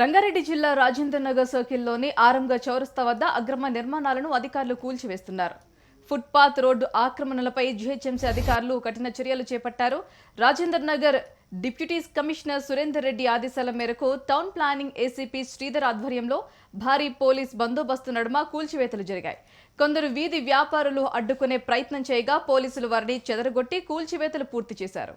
రంగారెడ్డి జిల్లా రాజేంద్ర నగర్ సర్కిల్లోని ఆరంగ చౌరస్తా వద్ద అక్రమ నిర్మాణాలను అధికారులు కూల్చివేస్తున్నారు. ఫుట్పాత్ రోడ్డు ఆక్రమణలపై జీహెచ్ఎంసీ అధికారులు కఠిన చర్యలు చేపట్టారు. రాజేంద్ర నగర్ డిప్యూటీ కమిషనర్ సురేందర్ రెడ్డి ఆదేశాల మేరకు టౌన్ ప్లానింగ్ ఏసీపీ శ్రీధర్ ఆధ్వర్యంలో భారీ పోలీస్ బందోబస్తు నడుమ కూల్చివేతలు జరిగాయి. కొందరు వీధి వ్యాపారులు అడ్డుకునే ప్రయత్నం చేయగా పోలీసులు వారిని చెదరగొట్టి కూల్చివేతలు పూర్తి చేశారు.